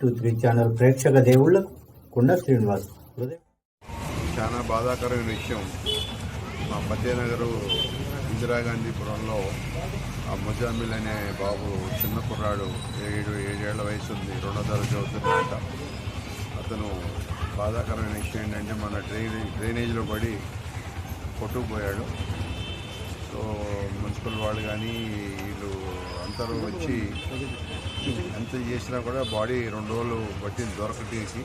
Three channel ప్రేక్షక దేవుళ్ళకు కుండ శ్రీనివాస్ చాలా బాధాకరమైన విషయం. మా పద్యనగరు ఇందిరాగాంధీపురంలో ఆ ముజామిల్ అనే బాబు చిన్న కుర్రాడు ఏడు ఏడేళ్ళ వయసు ఉంది రెండో తరగతి చదువుతున్నట్ట అతను బాధాకరమైన విషయం ఏంటంటే మన డ్రైనేజ్ డ్రైనేజ్లో పడి కొట్టుకుపోయాడు. సో మున్సిపల్ వాళ్ళు కానీ వీళ్ళు అందరూ వచ్చి ఎంత చేసినా కూడా బాడీ రెండు రోజులు పట్టింది దొరకటేసి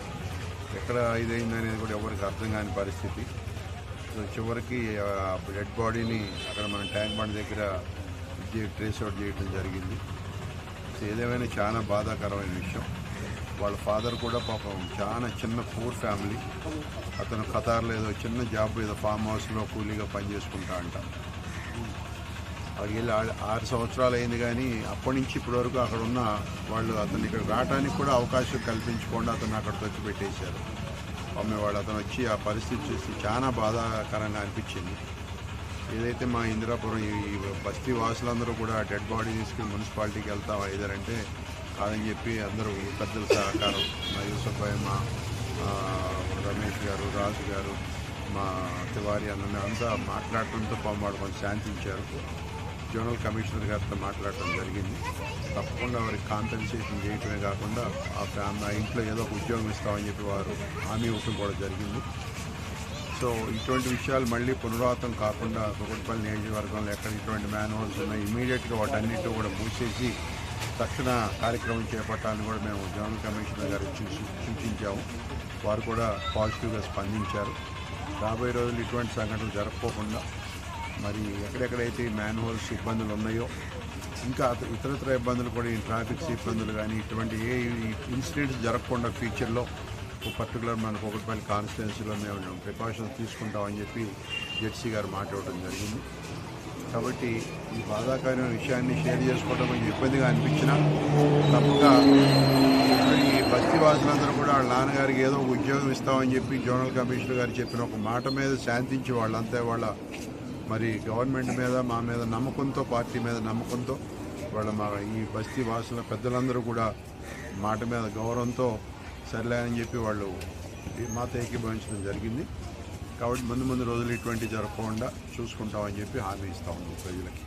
ఎక్కడ ఇదైంది అనేది కూడా ఎవరికి అర్థం కాని పరిస్థితి. సో చివరికి డెడ్ బాడీని అక్కడ మన ట్యాంక్ బండ్ దగ్గర ట్రేస్ అవుట్ చేయడం జరిగింది. సో ఏదేమైనా చాలా బాధాకరమైన విషయం. వాళ్ళ ఫాదర్ కూడా పాపం చాలా చిన్న పూర్ ఫ్యామిలీ. అతను ఖతార్లో ఏదో చిన్న జాబ్ ఏదో ఫామ్ హౌస్లో కూలీగా పనిచేసుకుంటా అంట. అక్కడికి వెళ్ళి ఆరు సంవత్సరాలు అయింది కానీ అప్పటి నుంచి ఇప్పటి వరకు అక్కడ ఉన్న వాళ్ళు అతను ఇక్కడ రావడానికి కూడా అవకాశం కల్పించకుండా అతను అక్కడ వచ్చి పెట్టేశారు. పాపం వాళ్ళు అతను వచ్చి ఆ పరిస్థితి చూసి చాలా బాధాకరంగా అనిపించింది. ఏదైతే మా ఇందిరాపురం ఈ బస్తీ వాసులందరూ కూడా డెడ్ బాడీ తీసుకుని మున్సిపాలిటీకి వెళ్తాం ఐదరంటే కాదని చెప్పి అందరూ పెద్దల సహకారం. మా యూసఫ్ మా రమేష్ గారు రాజు గారు మా తివారి అన్న అంతా మాట్లాడటంతో పాపం వాళ్ళు కొంచెం శాంతించారు జోనల్ కమిషనర్ గారితో మాట్లాడటం జరిగింది. తప్పకుండా వారికి కాంపెన్సేషన్ చేయటమే కాకుండా ఆ ఫ్యామిలీ ఆ ఇంట్లో ఏదో ఒక ఉద్యోగం ఇస్తామని చెప్పి వారు హామీ ఇవ్వటం కూడా జరిగింది. సో ఇటువంటి విషయాలు మళ్ళీ పునరావృతం కాకుండా కుకట్పల్లి నియోజకవర్గంలో ఎక్కడ ఇటువంటి మ్యానువల్స్ ఉన్నాయి ఇమీడియట్గా వాటన్నిటిని కూడా మూసేసి తక్షణ కార్యక్రమం చేపట్టాలని కూడా మేము జోనల్ కమిషనర్ గారికి సూచించాము. వారు కూడా పాజిటివ్గా స్పందించారు. రాబోయే రోజులు ఇటువంటి సంఘటనలు జరగకోకుండా మరి ఎక్కడెక్కడైతే మ్యాన్ హోల్స్ ఇబ్బందులు ఉన్నాయో ఇంకా ఇతరత్ర ఇబ్బందులు కూడా ఈ ట్రాఫిక్ ఇబ్బందులు కానీ ఇటువంటి ఏ ఇన్సిడెంట్స్ జరగకుండా ఫ్యూచర్లో పర్టికులర్ మన ఒకటిపల్లి కాన్స్టిట్యున్సీలో మేము ప్రికాషన్స్ తీసుకుంటామని చెప్పి జెడ్సీ గారు మాట్లాడటం జరిగింది. కాబట్టి ఈ బాధాకరమైన విషయాన్ని షేర్ చేసుకోవడం కొంచెం ఇబ్బందిగా అనిపించినా తప్పగా బస్తీ వాసులందరూ కూడా వాళ్ళ నాన్నగారికి ఏదో ఒక ఉద్యోగం ఇస్తామని చెప్పి జోనల్ కమిషనర్ గారు చెప్పిన ఒక మాట మీద శాంతించి వాళ్ళంతా వాళ్ళ మరి గవర్నమెంట్ మీద మా మీద నమ్మకంతో పార్టీ మీద నమ్మకంతో వాళ్ళ మా ఈ బస్తీ వాసుల పెద్దలందరూ కూడా మాట మీద గౌరవంతో సర్లే అని చెప్పి వాళ్ళు ఈ మాత ఏకీభవించడం జరిగింది. కాబట్టి ముందు ముందు రోజులు ఇటువంటి జరగకుండా చూసుకుంటామని చెప్పి హామీ ఇస్తా ఉన్నాం ప్రజలకి.